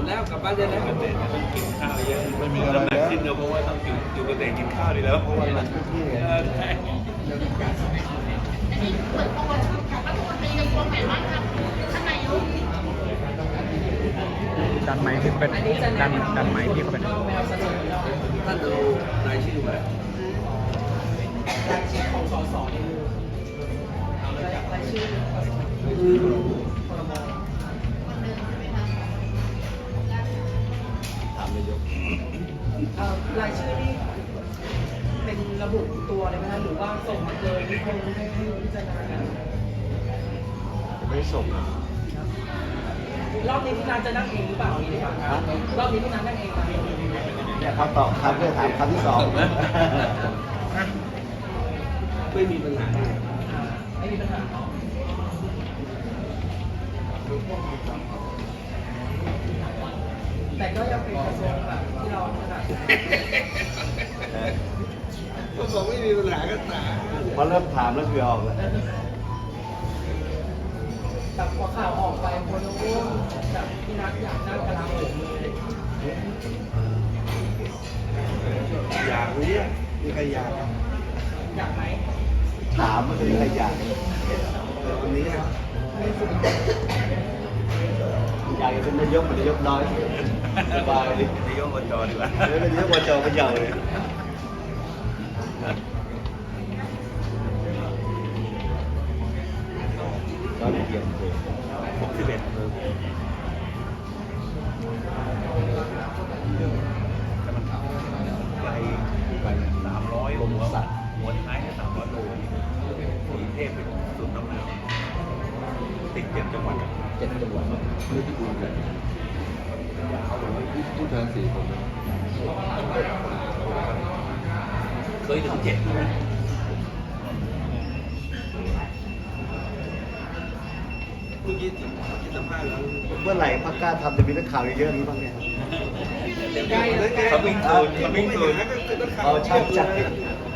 ดแล้วกลับบ้านได้แล้วเกษตรต้องกินข้าวเยอะไม่มีน้ำหนักขึ้นเนอะเพราะว่าต้องอยู่อยู่เกษตรกินข้าวดีแล้วเพราะว่าหลังทุกที่เออใช่ดันไม้ที่เป็นดันดันไม้ที่เขาเป็นท่านดูรายชื่อมาถา มนายกเอ่อรายชื่อนี่เป็นระบุตัวเลยไหมคะหรือว่าส่งมาเลยที่คนให้ให้พิจารณากันไม่ได้ส่งรอบนี้พี่นันจะนั่งเองหรือเปล่าอย่างนี้ดีกว่าครับรอบนี้พี่นันนั่งเองไหมเนี่ยคำตอบคำเพื่อถามคำที่สองไม่มีปัญหาอ่าไม่มีปัญหา แต่ก็ยังเป็นกระทรวงแบบที่เราถนัดก็บอกไม่มีปัญหาก็ตาพอเริ่มถามแล้วคือออกแล้วแบบพอข่าวออกไปคนรู้แบบพี่นัทอยากนั่งกระลาโหมเลยอยากรู้อะมีใครอยากอะอยากไหมถามมันเป็นอะไรอย่างแต่วันนี้อะอยากจะเป็นนายกมันนายกน้อย สบายดินายกอบจดีกว่าไม่เป็นนายกวจก็ยาวเลยก็เรียนเลยหกสิบเอ็ดไกลไกลสามร้อยหัวหัวท้ายสามร้อยโลกรุงเทพเป็นสุดน้ำหนักติดเจ็ดจังหวัดเจ็ดจังหวัดไม่ที่คุณกัน ผู้แทนสี่คนนะเคยถึงเจ็ดนะเมื่อกี้ที่ที่สัมภาษณ์แล้วเมื่อไหร่พักกล้าทำจะมีนักข่าวเยอะๆนี้บ้างเนี่ยใกล้แล้วไงเขาวิ่งตูนเขาวิ่งตูนก็คือนักข่าวเอาใช่ใช่เข้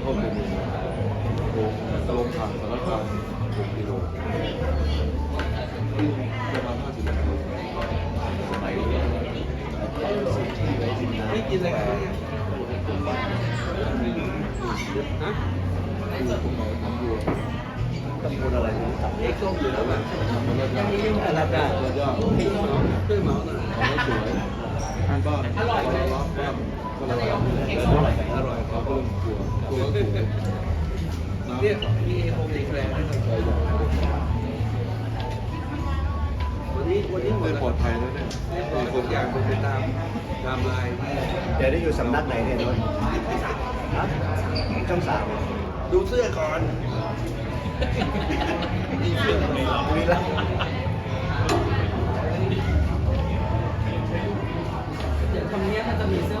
เข้าเข้าในเมืองโค้งตะลงทางสารคาม6กิโลที่ประมาณ50กิโลสมัยนี้สุชีไว้ที่น้ำไม่กินอะไรกันเนี่ยฮะคือคุณหมอทำอยู่ตำบลอะไรนะตับเอ็กซ์ส้มอยู่แล้วแบบทำมาแล้วได้อะไรได้ระยะให้เหมาช่วยเหมาหน่อยทำให้สวยทานบ้านอร่อยเลยบ้านก็ระดับอร่อยเราก็เริ่ม กลัวกลัวสวยน้ำเนี่ยมีโฮมดีแคลร์ให้หน่อยวันนี้วันนี้หมไม่ดปลอดภัยแล้วเนี่ยเรียบร้อย่างเป็นไปตามตามลายเดี๋ยวได้อยู่สำนักไหนเนี่ยนนท์ฮะช่องสามดูเสื้อก่อนมีเสื้อก่อนมีแล้วเดี๋ยวคนเนี้ยมันจะมีเสื้อ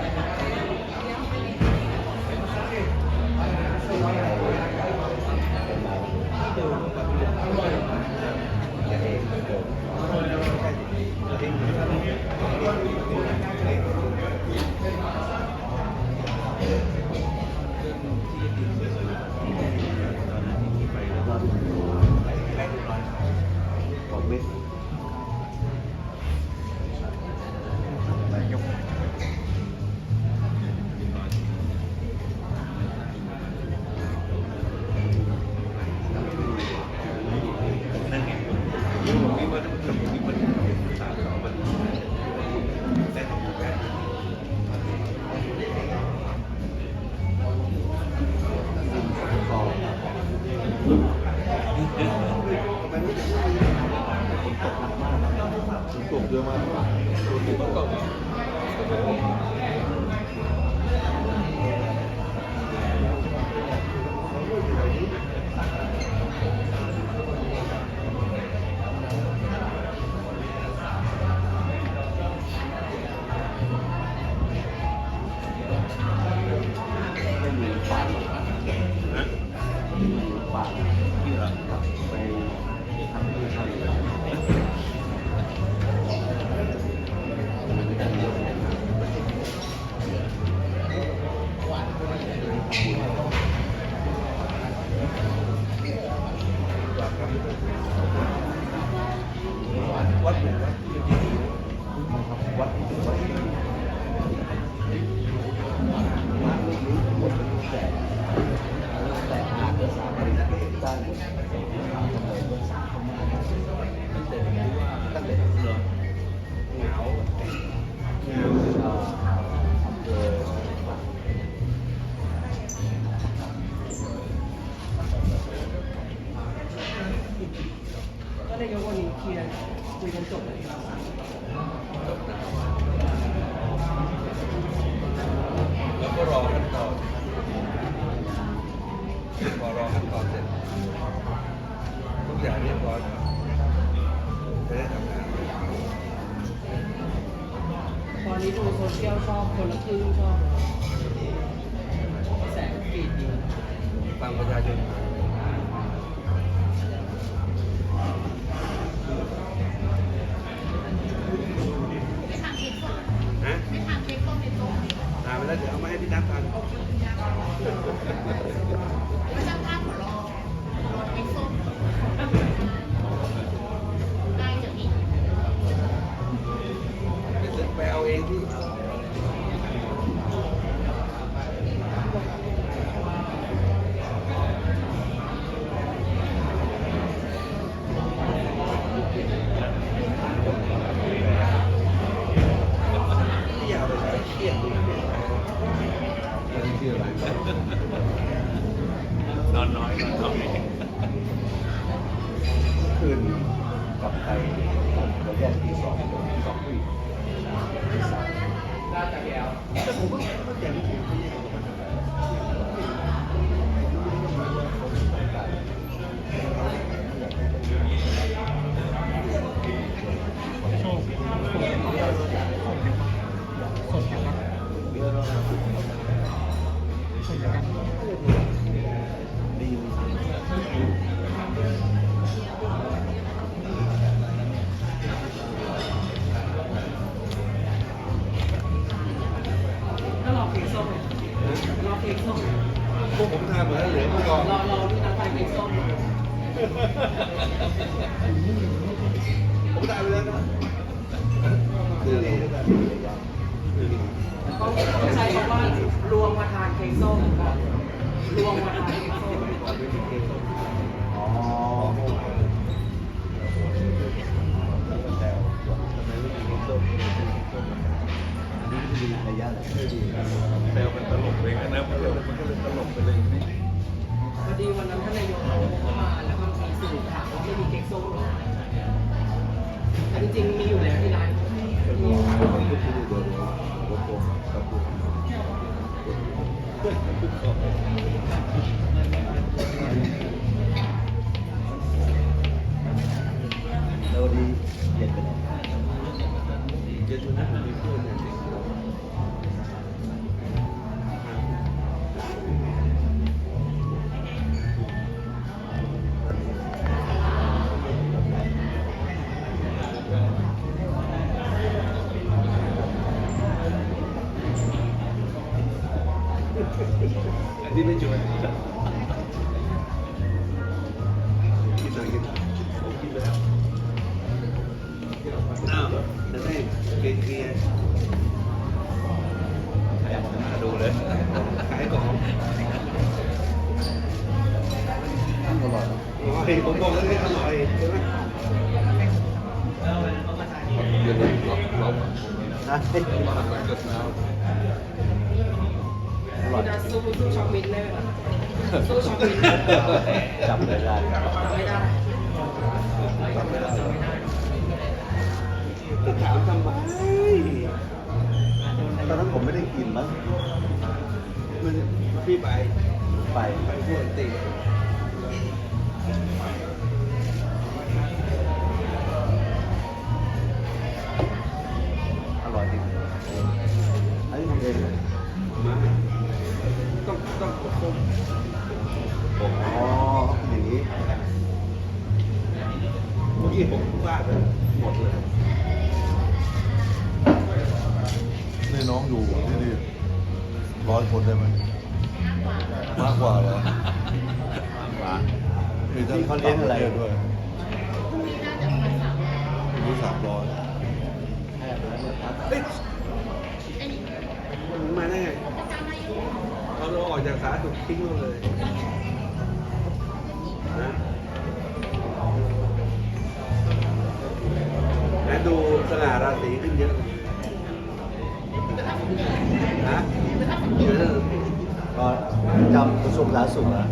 วัดไหนวัดที่ดีวัดที่ถึงวัดที่ดี นายกวันนี้เคลียร์คุยกันจบเลยครับจบนะแล้วก็รอขั้นตอนพอรอขั้นตอนเสร็จทุกอย่างเรียบร้อยจะได้ทำงานตอนนี้ดูโซเชียลชอบคนละครึ่งชอบ ต้องใช้คำว่ารวมมาทานเพลงส้มก่อนรวมมาทานเพลงส้มอ๋อแต่ทำไมไม่มีพริกส้มนี่คือดีระยะไหนแซวมันตลกเลยนะมันก็เลยมันก็เลยตลกไปเลยนี่พอดีวันนั้นท่านนายกเขามาแล้วก็มีสื่อถามว่าไม่มีเค้กส้มหรอแต่จริงๆมีอยู่แล้วที่ มันก็คือตัวร ถตัวกับตัวแล้ววันนี้เย็นไปไหนเย็นวันนั้นผมมีเพื่อนเนี่ย จะสู้สู้ช็อกมินเนไหมสู้ช็อกมินจำไเนไร์จำไม่ได้จำไม่ได้จะถามทำไมตอนนั้นผมไม่ได้กินมั้งมันพี่ไปไปไปพูดตี คนได้ไหมมากกว่าเหรอมีทั้งต่างประเทศด้วยอายุสามร้อยเฮ้ยมันมาได้ไงเราเราออกจากสาธารณสุขทิ้งเราเลย สาธารณสุขอะ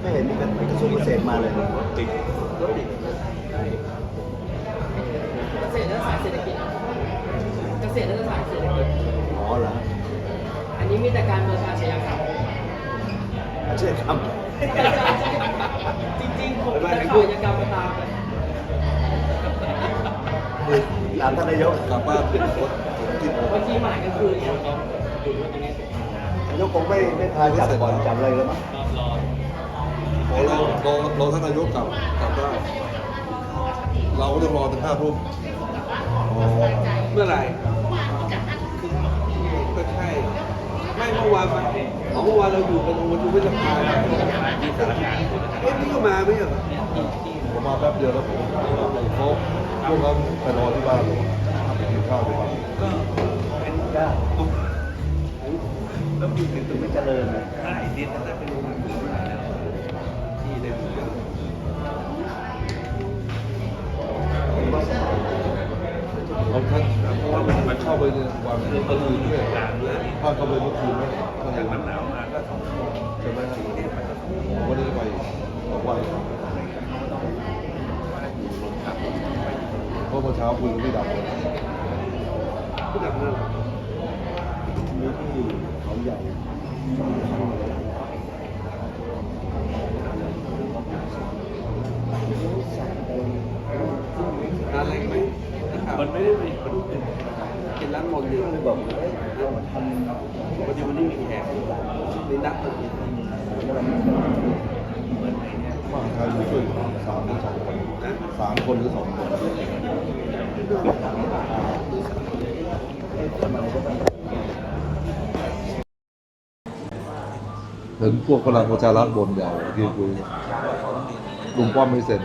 ไม่เห็นมีกระทรวงเกษตรมาเลยติดรถติดเกษตรและสายเศรษฐกิจเกษตรและสายเศรษฐกิจอ๋อเหรออันนี้มีแต่การเมืองอาชญากรรมอาชีพทจริงๆผมจะข่าวอาชญากรรมมาตามกันำตามท่านนายกกลับบ้านเป็นรถกินบางทีหมายกันคือเนี่ยนายกคงไม่ไม่พาจับก่อนจับอะไรเลยมั้งพอเราเราเราท่านนายกกลับกลับได้เราก็ต้องรอถึงห้าทุ่มเมื่อไหร่ก็ใช่ไม่เมื่อวานมาของเมื่อวานเราอยู่กันตรงประชุมวิสภาที่สารการเอ๊ะนี่ก็มาไม่เหรอผมมาแป๊บเดียวแล้วผมเขาพวกเขาไปรอที่บ้านเลยไปกินข้าวที่บ้านก็เป็นจ้า แล้วอยู่ถึงถึงไม่เจริญเลยใช่ดินนั่เป็นโรงงานที่เดิมเขาท่านเพราะว่ามันมันเข้าไปในวันเมื่อคืนด้วยถ้าเข้าไปเมื่อคืนแล้วท่านจากมันหนาวมาก็สองชั่วโมงใช่ไหมฮะผมไม่ได้ไปสองวันเพราะเมื่อเช้าคุยกับพี่ดำเลยผู้ดับนั่นมีที่ เขาใหญ่ร้านเล็กไหมมันไม่ได้ไปกินร้านมนเดียวก็เลยบอกว่าเอ้ยเรามาทำพอดีวันนี้มีแขกมีนัดมากินมหาไทยมาช่วยสามหรือสองคนสามคนหรือสองคน เห็นพวกพลังประชารัฐบนใหญ่ที่คุยลุงป้อมไม่เซ็น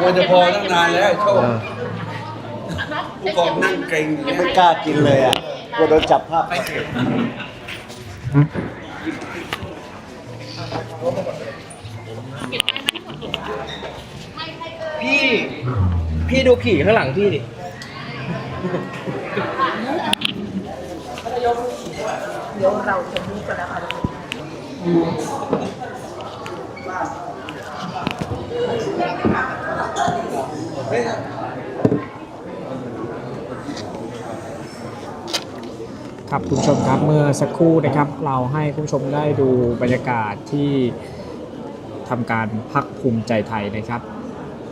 ควรจะพอตั้งนานแล้วโชคผู้กองนั่งเกรงอยู่ไม่เนี่ยกล้ากินเลยอะกลัวโดนจับภาพ พี่ พี่ดูขี่ข้างหลังพี่ดิเดี๋ยวเราจะมีกันแล้วค่ะครับคุณผู้ชมครับเมื่อสักครู่นะครับ เราให้คุณผู้ชมได้ดูบรรยากาศที่ทำการพักภูมิใจไทยนะครับ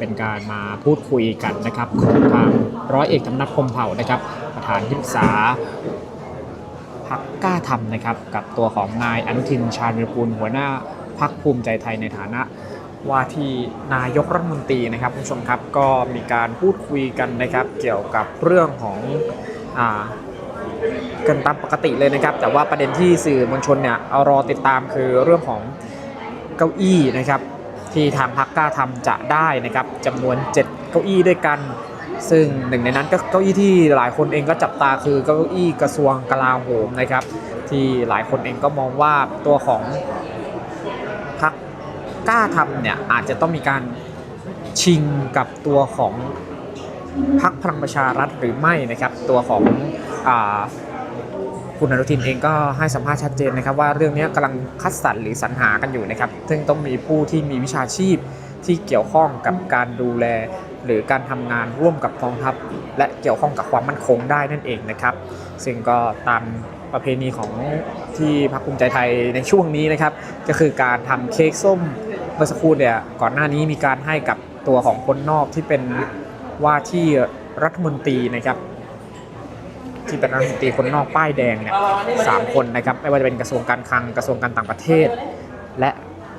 เป็นการมาพูดคุยกันนะครับของทางร้อยเอกธรรมนัฐพมเผ่านะครับ ประธานที่ปรึกษาพักกล้าทำนะครับ กับตัวของนายอนุทินชาญวิรกูลหัวหน้าพักภูมิใจไทยในฐานะว่าที่นายกรัฐมนตรีนะครับคุณผู้ชมครับก็มีการพูดคุยกันนะครับ เกี่ยวกับเรื่องของอ่ากันตามปกติเลยนะครับ แต่ว่าประเด็นที่สื่อมวลชนเนี่ยเอารอติดตามคือเรื่องของเก้าอี้นะครับ ที่ทางพรรคกล้าทำจะได้นะครับจำนวน 7 เก้าอี้ด้วยกัน ซึ่งหนึ่งในนั้นก็เก้าอี้ที่หลายคนเองก็จับตาคือเก้าอี้กระทรวงกลาโหมนะครับ ที่หลายคนเองก็มองว่าตัวของพรรคกล้าทำเนี่ยอาจจะต้องมีการชิงกับตัวของพรรคพลังประชารัฐหรือไม่นะครับ ตัวของอา คุณอนุทินเองก็ให้สัมภาษณ์ชัดเจนนะครับว่าเรื่องนี้กำลังคัดสรรหรือสรรหากันอยู่นะครับ ซึ่งต้องมีผู้ที่มีวิชาชีพที่เกี่ยวข้องกับการดูแล หรือการทำงานร่วมกับกองทัพ และเกี่ยวข้องกับความมั่นคงได้นั่นเองนะครับ ซึ่งก็ตามประเพณีของที่พรรคภูมิใจไทยในช่วงนี้นะครับ ก็คือการทำเค้กส้มเมื่อสักครู่เนี่ยก่อนหน้านี้มีการให้กับตัวของคนนอกที่เป็นว่าที่รัฐมนตรีนะครับ ที่เป็นรัฐมนตรีคนนอกป้ายแดงเนี่ยสามคนนะครับไม่ว่าจะเป็นกระทรวงการคลังกระทรวงการต่างประเทศ และ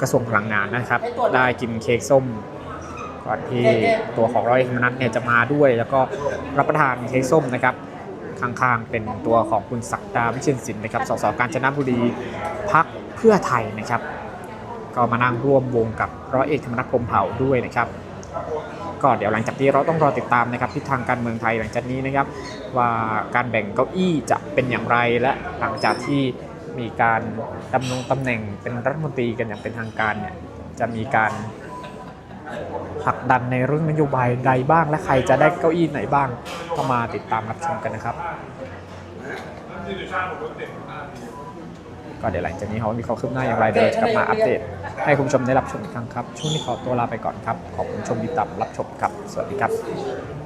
กระทรวงพลังงานนะครับ ได้กินเค้กส้มก่อนที่ตัวของร้อยเอกธรรมนัฐเนี่ยจะมาด้วย แล้วก็รับประทานเค้กส้มนะครับข้างๆเป็นตัวของคุณศักดาวิเชียนสินนะครับสสกาญจนบุรีพักเพื่อไทยนะครับ ก็มานั่งร่วมวงกับร้อยเอกธรรมนัฐพรมเผ่าด้วยนะครับ ก็เดี๋ยวหลังจากนี้เราต้องรอติดตามนะครับทิศทางการเมืองไทยหลังจากนี้นะครับ ว่าการแบ่งเก้าอี้จะเป็นอย่างไรและหลังจากที่มีการดำรงตำแหน่งเป็นรัฐมนตรีกันอย่างเป็นทางการเนี่ยจะมีการผลักดันในเรื่องนโยบายใดบ้าง และใครจะได้เก้าอี้ไหนบ้างก็มาติดตามรับชมกันนะครับ ก็เดี๋ยวหลังจากนี้เขามีความคืบหน้าอย่างไรเดี๋ยวเราจะกลับมาอัปเดต ให้คุณผู้ชมได้รับชมอีกครั้งครับ ช่วงนี้ขอตัวลาไปก่อนครับ ขอบคุณชมที่ติดตามรับชมครับ สวัสดีครับ